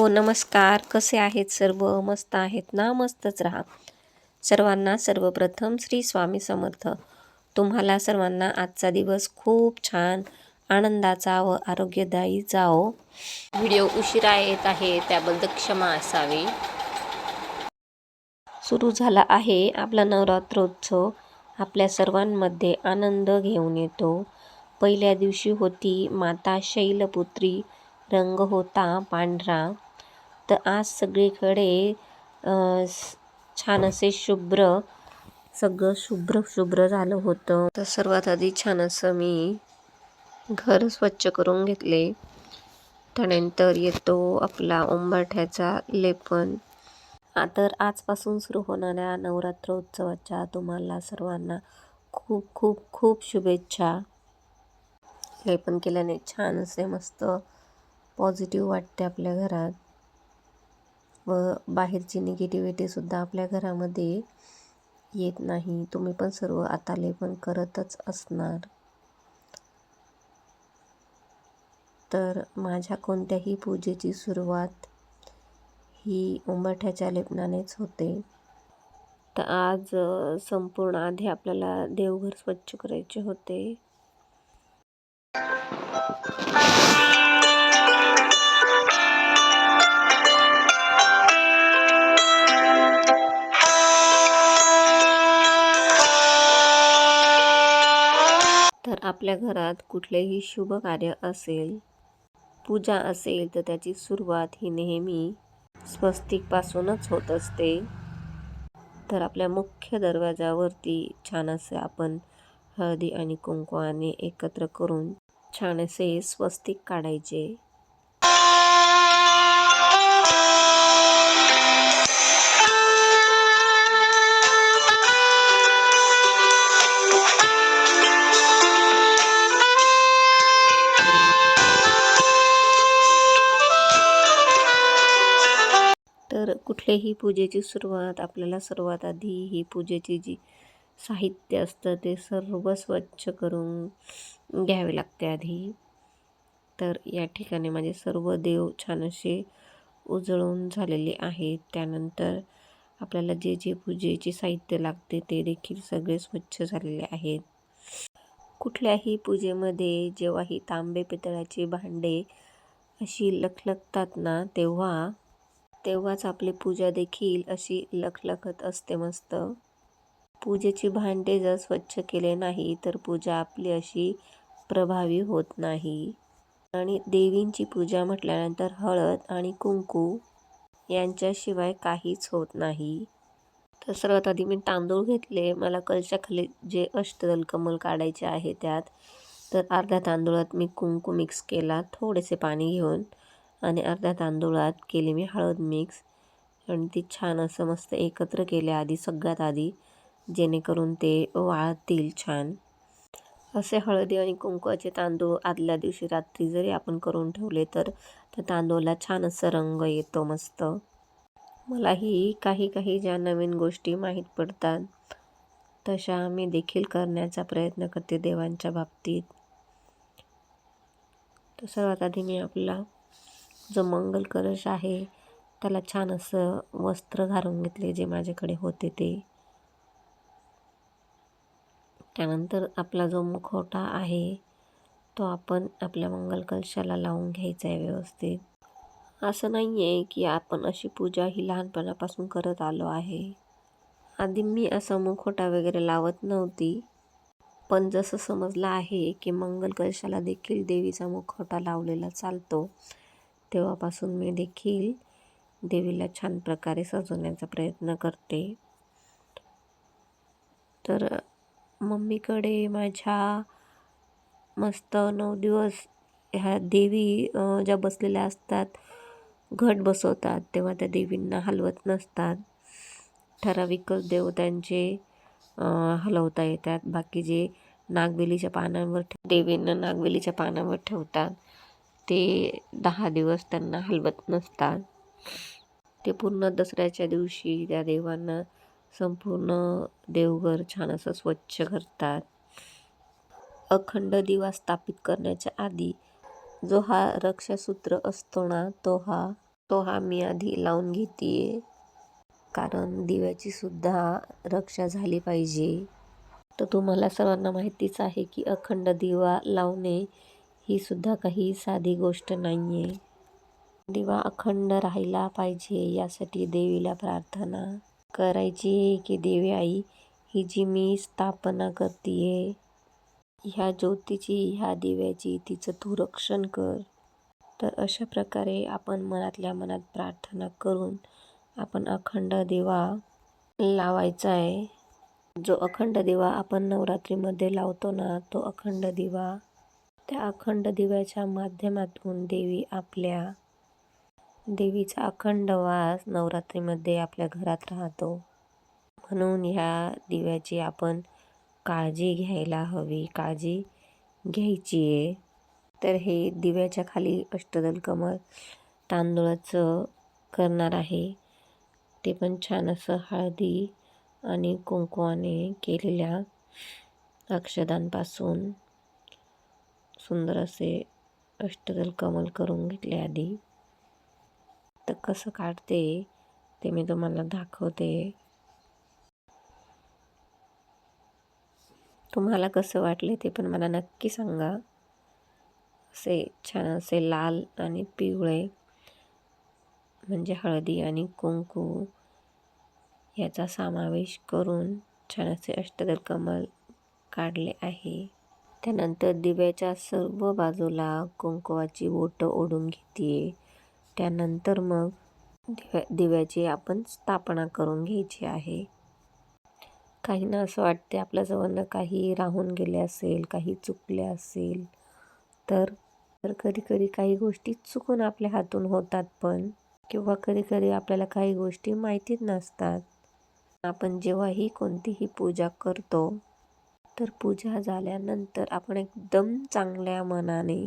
Hello नमस्कार. कसे आहेत सर्व? मस्त आहेत ना? मस्तच राहा. सर्वांना सर्वप्रथम श्री स्वामी समर्थ. तुम्हाला सर्वांना आजचा दिवस खूप छान आनंदाचा व आरोग्यदायी जाओ. व्हिडिओ उशिरा येत आहे त्याबद्दल क्षमा असावी. सुरू झाला आहे आपला नवरात्रोत्सव. आपल्या सर्वांमध्ये आनंद घेऊन येतो. पहिल्या दिवशी होती माता शैलपुत्री रंग होता पांढरा. तर आज सगळीकडे छान असे शुभ्र सगळं शुभ्र शुभ्र झालं होतं. तर सर्वात आधी छान असं मी घर स्वच्छ करून घेतले. त्यानंतर येतो आपला उंबरठ्याचा लेपन. तर आजपासून सुरू होणाऱ्या नवरात्र उत्सवाच्या तुम्हाला सर्वांना खूप खूप खूप शुभेच्छा. लेपन केल्याने छान असे मस्त पॉझिटिव्ह वाटते आपल्या घरात. व बाहेरची निगेटिव्हिटीसुद्धा आपल्या घरामध्ये येत नाही. तुम्ही पण सर्व आता लेपन करतच असणार. तर माझ्या कोणत्याही पूजेची सुरुवात ही उंबरठ्याच्या लेपनानेच होते. तर आज संपूर्ण आधी आपल्याला देवघर स्वच्छ करायचे होते. तर आपल्या घरात कुठलेही शुभ कार्य असेल पूजा असेल तर त्याची सुरुवात ही नेहमी स्वस्तिकपासूनच होत असते. तर आपल्या मुख्य दरवाजावरती छान असे आपण हळदी आणि कुंकवाने एकत्र करून छान असे स्वस्तिक काढायचे. तर कुठल्याही पूजेची सुरुवात आपल्याला सर्वात आधी ही पूजेची जी साहित्य असतं ते सर्व स्वच्छ करून घ्यावे लागते आधी. तर या ठिकाणी माझे सर्व देव छान असे उजळून झालेले आहेत. त्यानंतर आपल्याला जे जे पूजेचे साहित्य लागते ते देखील सगळे स्वच्छ झालेले आहेत. कुठल्याही पूजेमध्ये जेव्हा ही तांबे पितळाची भांडे अशी लखलखतात ना तेव्हा तेव्हाच आपली पूजा देखील अशी लखलखत असते मस्त. पूजेची भांडे जर स्वच्छ केले नाही तर पूजा आपली अशी प्रभावी होत नाही. आणि देवींची पूजा म्हटल्यानंतर हळद आणि कुंकू यांच्याशिवाय काहीच होत नाही. तर सर्वात आधी मी तांदूळ घेतले. मला कलशाखाली जे अष्टदल कमल काढायचे आहे त्यात तर अर्ध्या तांदूळात मी कुंकू मिक्स केला. थोडेसे पाणी घेऊन आणि अर्ध्या तांदूळात केली मी हळद मिक्स आणि ती छान असं मस्त एकत्र केले आधी सगळ्यात आधी जेणेकरून ते वाळतील छान. असे हळदी आणि कुंकवाचे तांदूळ आदल्या दिवशी रात्री जरी आपण करून ठेवले तर त्या तांदूळला छान असं रंग येतो मस्त. मलाही काही काही ज्या नवीन गोष्टी माहीत पडतात तशा मी देखील करण्याचा प्रयत्न करते देवांच्या बाबतीत. तर सर्वात आधी मी आपला जो मंगल कलश आहे त्याला छान असं वस्त्र घालून घेतले जे माझ्याकडे होते ते. त्यानंतर आपला जो मुखवटा आहे तो आपण आपल्या मंगल कलशाला लावून घ्यायचा आहे व्यवस्थित. असं नाही आहे की आपण अशी पूजा ही लहानपणापासून करत आलो आहे. आधी मी असा मुखवटा वगैरे लावत नव्हती. पण जसं समजलं आहे की मंगल कलशाला देखील देवीचा मुखवटा लावलेला चालतो तेव्हापासून मी देखील देवीला छान प्रकारे सजवण्याचा प्रयत्न करते. तर मम्मीकडे माझ्या मस्त नऊ दिवस ह्या देवी ज्या बसलेल्या असतात घट बसवतात तेव्हा त्या देवींना हलवत नसतात. ठराविकच देव त्यांचे हलवता येतात. बाकी जे नागवेलीच्या पानांवर ठे- देवींना नागवेलीच्या पानांवर ठेवतात. ते दहा दिवस त्यांना हलवत नसतात. ते पूर्ण दसऱ्याच्या दिवशी त्या देवांना संपूर्ण देवघर छान असं स्वच्छ करतात. अखंड दिवा स्थापित करण्याच्या आधी जो हा रक्षासूत्र असतो ना तो हा तो हा मी आधी लावून घेते कारण दिव्याची सुद्धा रक्षा झाली पाहिजे. तर तुम्हाला सर्वांना माहितीच आहे की अखंड दिवा लावणे ही सुद्धा काही साधी गोष्ट नाही आहे दिवा अखंड राहिला पाहिजे यासाठी देवीला प्रार्थना करायची आहे की देवी आई ही जी मी स्थापना करते ह्या ज्योतीची ह्या दिव्याची तिचं तू रक्षण कर. तर अशा प्रकारे आपण मनातल्या मनात प्रार्थना करून आपण अखंड दिवा लावायचा आहे जो अखंड दिवा आपण नवरात्रीमध्ये लावतो ना तो अखंड दिवा त्या अखंड दिव्याच्या माध्यमातून देवी आपल्या देवीचा अखंड वास नवरात्रीमध्ये आपल्या घरात राहतो. म्हणून ह्या दिव्याची आपण काळजी घ्यायला हवी काळजी घ्यायची आहे. तर हे दिव्याच्या खाली अष्टदल कमळ तांदूळाचं करणार आहे. ते पण छान असं हळदी आणि कुंकवाने केलेल्या अक्षदांपासून सुंदर असे अष्टदल कमल करून घेतले आधी. तर कसं काढते ते मी तुम्हाला दाखवते. तुम्हाला कसं वाटले ते पण मला नक्की सांगा. असे छान असे लाल आणि पिवळे म्हणजे हळदी आणि कुंकू याचा समावेश करून छान असे अष्टदल कमल काढले आहे. त्यानंतर दिव्याच्या सर्व बाजूला कुंकवाची बोटं ओढून घेते त्यानंतर मग दिव्या दिव्याची आपण स्थापना करून घ्यायची आहे. काहींना असं वाटते आपल्याजवळनं काही राहून गेले असेल काही चुकले असेल तर तर कधी कधी काही गोष्टी चुकून आपल्या हातून होतात पण किंवा कधी कधी आपल्याला काही गोष्टी माहितीच नसतात. आपण जेव्हाही कोणतीही पूजा करतो तर पूजा झाल्यानंतर आपण एकदम चांगल्या मनाने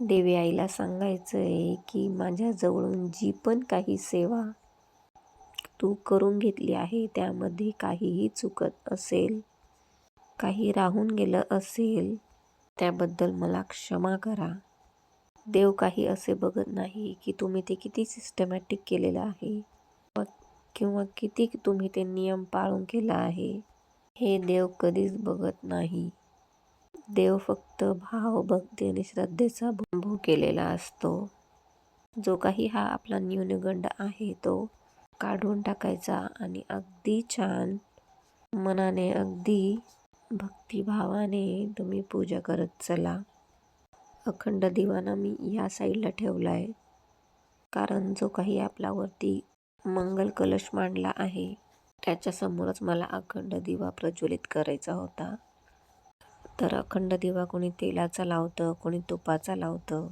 देवी आईला सांगायचं आहे की माझ्याजवळून जी पण काही सेवा तू करून घेतली आहे त्यामध्ये काहीही चुकत असेल काही राहून गेलं असेल त्याबद्दल मला क्षमा करा. देव काही असे बघत नाही की तुम्ही ते किती सिस्टमॅटिक केलेलं आहे किंवा किती तुम्ही ते नियम पाळून केला आहे. हे देव कधीच बघत नाही. देव फक्त भाव भक्ती आणि श्रद्धेचा भू केलेला असतो. जो काही हा आपला न्यूनगंड आहे तो काढून टाकायचा आणि अगदी छान मनाने अगदी भक्तिभावाने तुम्ही पूजा करत चला. अखंड दिवाना मी या साईडला ठेवला आहे कारण जो काही आपल्यावरती मंगल कलश मांडला आहे त्याच्यासमोरच मला अखंड दिवा प्रज्वलित करायचा होता. तर अखंड दिवा कोणी तेलाचा लावतं कोणी तुपाचा लावतं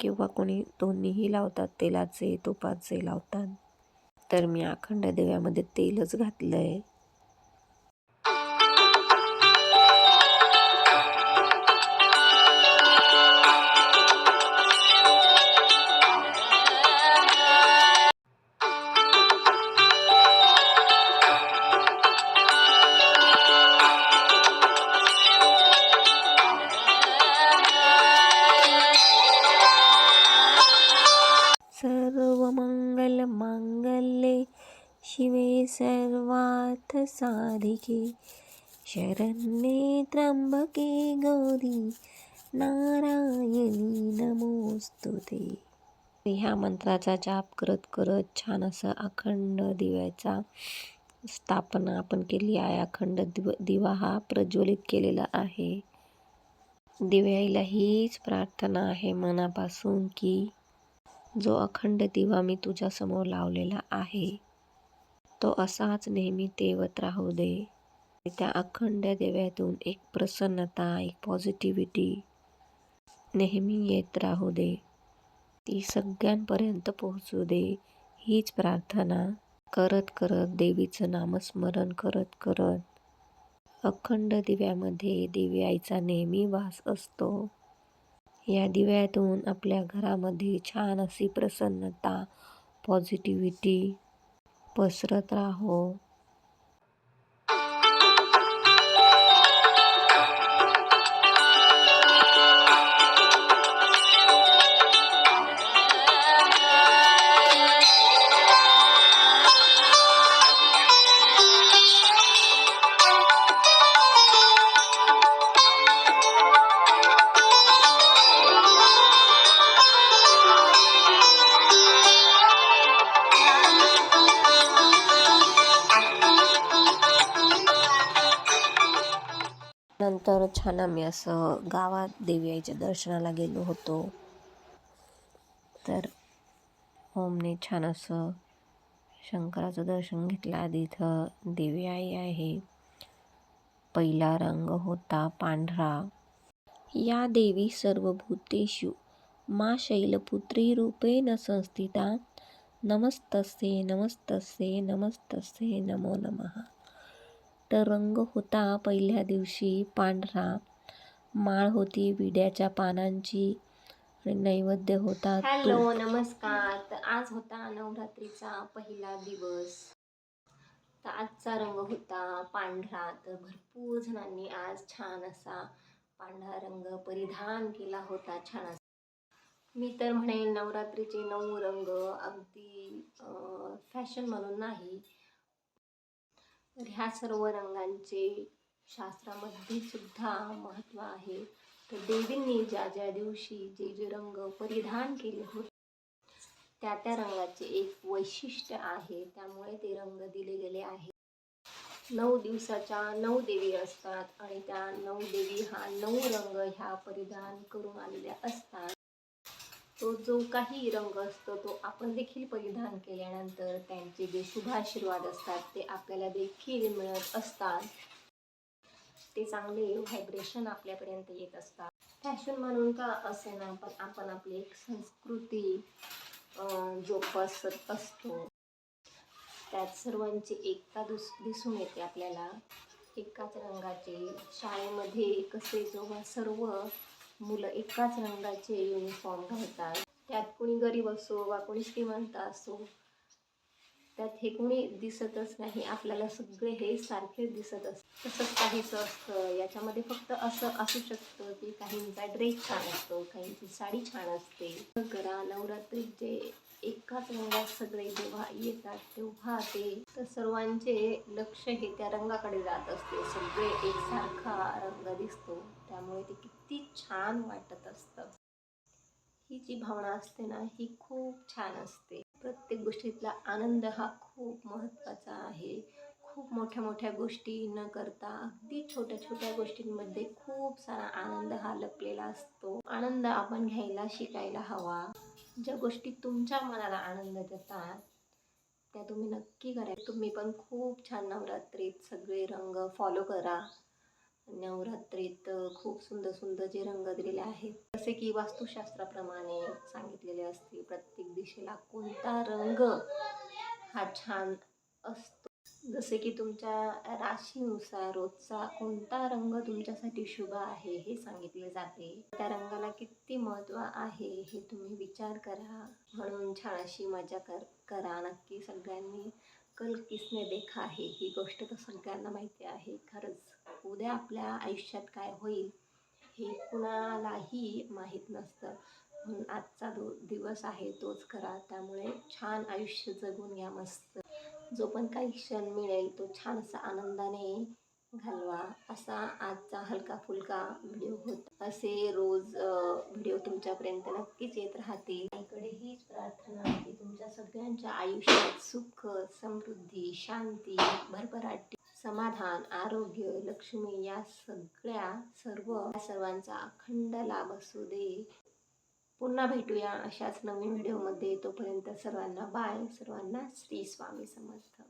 किंवा कोणी दोन्हीही लावतात तेलाचे तुपाचे लावतात. तर मी अखंड दिव्यामध्ये तेलच घातलं आहे साधिके। शरण्ये त्र्यंबके गौरी नारायणी नमोस्तुते ह्या मंत्राचा जाप करत करत छान असं अखंड दिव्याचा स्थापना आपण केली आहे. अखंड दिव दिवा हा प्रज्वलित केलेला आहे. दिव्याईला हीच प्रार्थना आहे मनापासून की जो अखंड दिवा मी तुझ्यासमोर लावलेला आहे तो असाच नेहमी तेवत राहू दे. त्या अखंड दिव्यातून एक प्रसन्नता एक पॉझिटिव्हिटी नेहमी येत राहू दे. ती सगळ्यांपर्यंत पोहोचू दे. हीच प्रार्थना करत करत देवीचं नामस्मरण करत करत अखंड दिव्यामध्ये देवी आईचा नेहमी वास असतो. या दिव्यातून आपल्या घरामध्ये छान अशी प्रसन्नता पॉझिटिव्हिटी पसरत राहो. नंतर छान आम्ही असं गावात देवी आईच्या दर्शनाला गेलो होतो. तर ओमने छान असं शंकराचं दर्शन घेतलं. आधी इथं देवी आई आहे. पहिला रंग होता पांढरा. या देवी सर्वभूतेषु मा शैलपुत्री रूपेण संस्थिता. नमस्तस्ये नमस्तस्ये नमस्तस्ये नमो नमः. रंग होता पहिल्या दिवशी पांढरा. माळ होती विड्याच्या पानांची आणि नैवेद्य होता हॅलो नमस्कार. तर आज होता नवरात्रीचा पहिला दिवस. तर आजचा रंग होता पांढरा. तर भरपूर जणांनी आज छान असा पांढरा रंग परिधान केला होता छान असा. मी तर म्हणेन नवरात्रीचे नऊ रंग अगदी फॅशन म्हणून नाही तर ह्या सर्व रंगांचे शास्त्रामध्ये सुद्धा महत्त्व आहे. तर देवींनी ज्या ज्या दिवशी जे जे रंग परिधान केले होते त्या त्या रंगाचे एक वैशिष्ट्य आहे. त्यामुळे ते रंग दिले गेले आहे नऊ दिवसाच्या नऊ देवी असतात आणि त्या नऊ देवी हा नऊ रंग ह्या परिधान करून आलेल्या असतात. तो जो काही रंग असतो तो आपण देखील परिधान केल्यानंतर त्यांचे जे शुभाशीर्वाद असतात ते आपल्याला देखील मिळत असतात. ते चांगले व्हायब्रेशन आपल्यापर्यंत येत असतात. फॅशन म्हणून का असे ना पण आपण आपली एक संस्कृती जोपासत असतो. त्यात सर्वांची एकता दुस दिसून येते आपल्याला. एकाच रंगाचे शाळेमध्ये कसे जेव्हा सर्व मुलं एकाच रंगाचे युनिफॉर्म घालतात. त्यात कोणी गरीब असो वा कोणी श्रीमंत असो त्यात हे कोणी दिसतच नाही. आपल्याला सगळे हे सारखे दिसत असत तसंच काहीच असतं. याच्यामध्ये फक्त असं असू शकतं की काहींचा ड्रेस छान असतो काहींची साडी छान असते. करा. नवरात्रीत जे एकाच रंगात सगळे जेव्हा येतात तेव्हा ते तर सर्वांचे लक्ष हे त्या रंगाकडे जात असते. सगळे एकसारखा रंग दिसतो. त्यामुळे ते किती छान वाटत असतं. ही जी भावना असते ना ही खूप छान असते. प्रत्येक गोष्टीतला आनंद हा खूप महत्त्वाचा आहे. खूप मोठ्या मोठ्या गोष्टी न करता अगदी छोट्या छोट्या गोष्टींमध्ये खूप सारा आनंद हा लपलेला असतो. आनंद आपण घ्यायला शिकायला हवा. ज्या गोष्टी तुमच्या मनाला आनंद देतात त्या तुम्ही नक्की करा. तुम्ही पण खूप छान नवरात्रीत सगळे रंग फॉलो करा. नवरात्रीत खूप सुंदर सुंदर जे रंग दिलेले आहेत. जसे की वास्तुशास्त्राप्रमाणे सांगितलेले असते प्रत्येक दिशेला कोणता रंग हा छान असतो. जसे की तुमच्या राशीनुसार रोजचा कोणता रंग तुमच्यासाठी शुभ आहे हे सांगितले जाते. त्या रंगाला किती महत्त्व आहे हे तुम्ही विचार करा. म्हणून छान अशी मजा कर करा. नक्की सगळ्यांनी कल किसने देखा आहे? ही गोष्ट तर सगळ्यांना माहिती आहे. खरंच उद्या आपल्या आयुष्यात काय होईल हे कुणालाही माहीत नसतं. म्हणून आजचा दो दिवस आहे तोच करा त्यामुळे छान आयुष्य जगून घ्या मस्त. जो पण काही क्षण मिळेल तो छान असा आनंदाने घालवा. असा आजचा हलका फुलका व्हिडिओ होता. असे रोज व्हिडिओ तुमच्यापर्यंत नक्कीच येत राहतील. आईकडे हीच प्रार्थना की तुमच्या सगळ्यांच्या आयुष्यात सुख समृद्धी शांती भरभराटी समाधान आरोग्य लक्ष्मी या सगळ्या सर्व सर्वांचा अखंड लाभ असू दे. पुन्हा भेटूया अशाच नवीन व्हिडिओमध्ये तोपर्यंत सर्वांना बाय सर्वांना श्री स्वामी समर्थ.